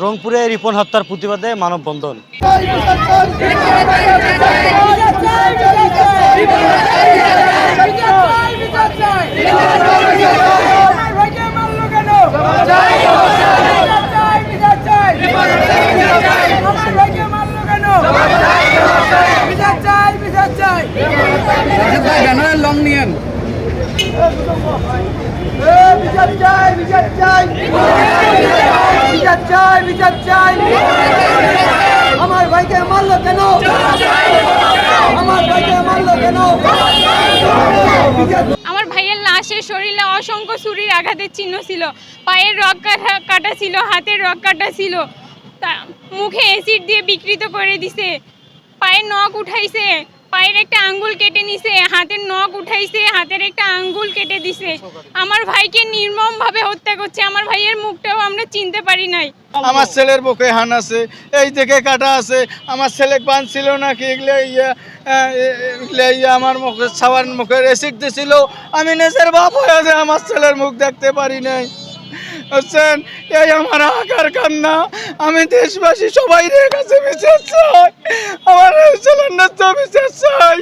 রংপুরে রিপন হত্যার প্রতিবাদে মানববন্ধন। লং নিয়েন বিচার চাই বিচার চাই বিচার চাই বিচার চাই। আমার ভাইকে মারলো কেন? আমার ভাইকে মারলো কেন? আমার ভাইয়ের লাশের শরীরে অসংখ্য ছুরির আঘাতের চিহ্ন ছিল। পায়ের রক কাটা কাটা ছিল, হাতের রক কাটা ছিল। মুখে অ্যাসিড দিয়ে বিকৃত করে দিছে। পায়ের নখ উঠাইছে। পায়ের একটা আঙ্গুল কেটে নিছে, হাতের নখ উঠাইছে, হাতের একটা আঙ্গুল কেটে দিছে। আমার ভাইকে নির্মমভাবে হত্যা করছে, আমার ভাইয়ের মুখটাও আমরা চিনতে পারি নাই। আমার ছেলের বুকে হান আছে, এই দিকে কাটা আছে, আমার ছেলে বান ছিল নাকি, এগুলো ইয়া ইয়া আমার মুখে, ছাওয়ার মুখে রেসিক দিছিল। আমি নিজের বাপ হয়ে যে আমার ছেলের মুখ দেখতে পারি নাই। বুঝছেন এই আমার আকার কান্না আমি দেশবাসী সবাই কাছে বিশ্বাস চাই। আমার সিলিন্ডার ন্যায্য বিশ্বাস চাই।